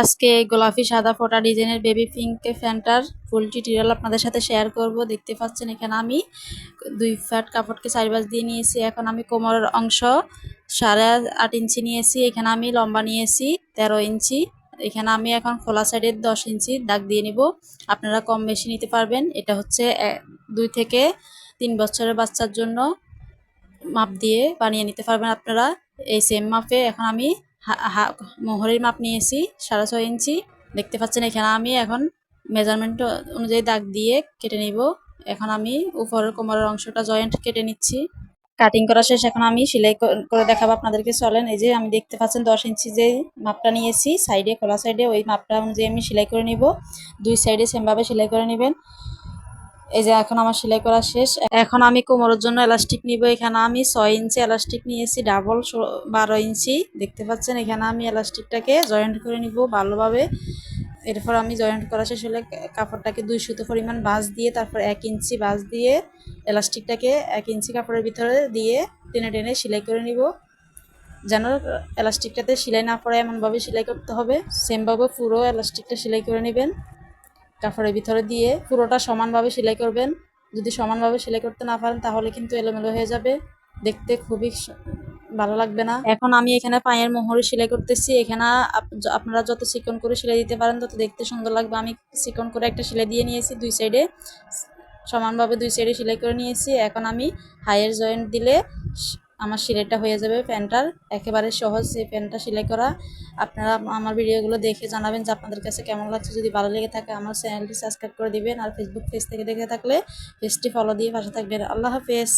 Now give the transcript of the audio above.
আজকে গোলাপি, সাদা ফোটা ডিজাইনের বেবি পিঙ্ক ফ্যান্টার ফুল টিউটোরিয়াল আপনাদের সাথে শেয়ার করব। দেখতে পাচ্ছেন এখানে আমি দুই ফ্যাট কাপড়কে চারিপাশ দিয়ে নিয়েছি। এখন আমি কোমরের অংশ সাড়ে আট ইঞ্চি নিয়েছি। এখানে আমি লম্বা নিয়েছি তেরো ইঞ্চি। এখানে আমি এখন খোলা সাইডের দশ ইঞ্চি দাগ দিয়ে নিব। আপনারা কম বেশি নিতে পারবেন। এটা হচ্ছে দুই থেকে তিন বছরের বাচ্চার জন্য মাপ দিয়ে বানিয়ে নিতে পারবেন আপনারা। এই সেম মাপে এখন আমি মোহরের মাপ নিয়েছি, সাড়ে ছয় ইঞ্চি। দেখতে পাচ্ছেন এখানে আমি এখন মেজারমেন্ট অনুযায়ী দাগ দিয়ে কেটে নিব। এখন আমি উপরের কোমরের অংশটা জয়েন্ট কেটে নিচ্ছি। কাটিং করা শেষ, এখন আমি সেলাই করে দেখাবো আপনাদেরকে। চলেন, এই যে আমি দেখতে পাচ্ছেন দশ ইঞ্চি যে মাপটা নিয়েছি সাইডে খোলা সাইডে ওই মাপটা অনুযায়ী আমি সেলাই করে নিব। দুই সাইডে সেমভাবে সেলাই করে নেবেন। এই যে এখন আমার সেলাই করা শেষ। এখন আমি কোমরের জন্য এলাস্টিক নিব। এখানে আমি ছয় ইঞ্চি এলাস্টিক নিয়েছি ডাবল বারো ইঞ্চি। দেখতে পাচ্ছেন, এখানে আমি এলাস্টিকটাকে জয়েন্ট করে নিব ভালোভাবে। এরপর আমি জয়েন্ট করা শেষ হলে কাপড়টাকে দুই সুতো পরিমাণ বাঁশ দিয়ে, তারপর এক ইঞ্চি বাঁশ দিয়ে এলাস্টিকটাকে এক ইঞ্চি কাপড়ের ভিতরে দিয়ে টেনে টেনে সেলাই করে নিব। যেন এলাস্টিকটাতে সেলাই না পড়ে, এমনভাবে সেলাই করতে হবে। সেমভাবে পুরো এলাস্টিকটা সেলাই করে নেবেন। কাপড়ের ভিতরে দিয়ে পুরোটা সমানভাবে সেলাই করবেন। যদি সমানভাবে সেলাই করতে না পারেন, তাহলে কিন্তু এলোমেলো হয়ে যাবে। দেখতে খুবই ভালো লাগবে না। এখন আমি এখানে পায়ের মোহরে সেলাই করতেছি। এখানে আপ- আপনারা যত চিকন করে সেলাই দিতে পারেন, তত দেখতে সুন্দর লাগবে। আমি চিকন করে একটা সেলাই দিয়ে নিয়েছি দুই সাইডে। সমানভাবে দুই সাইডে সেলাই করে নিয়েছি। এখন আমি হাইয়ের জয়েন্ট দিলে আমার সিলাইটা হয়ে যাবে প্যান্টটার। একেবারে সহজ এই প্যান্টটা সেলাই করা। আপনারা আমার ভিডিওগুলো দেখে জানাবেন যে আপনাদের কাছে কেমন লাগছে। যদি ভালো লেগে থাকে আমার চ্যানেলটি সাবস্ক্রাইব করে দিবেন আর ফেসবুক পেজ থেকে দেখে থাকলে পেজটি ফলো দিয়ে পাশে থাকবেন। আল্লাহ হাফেজ।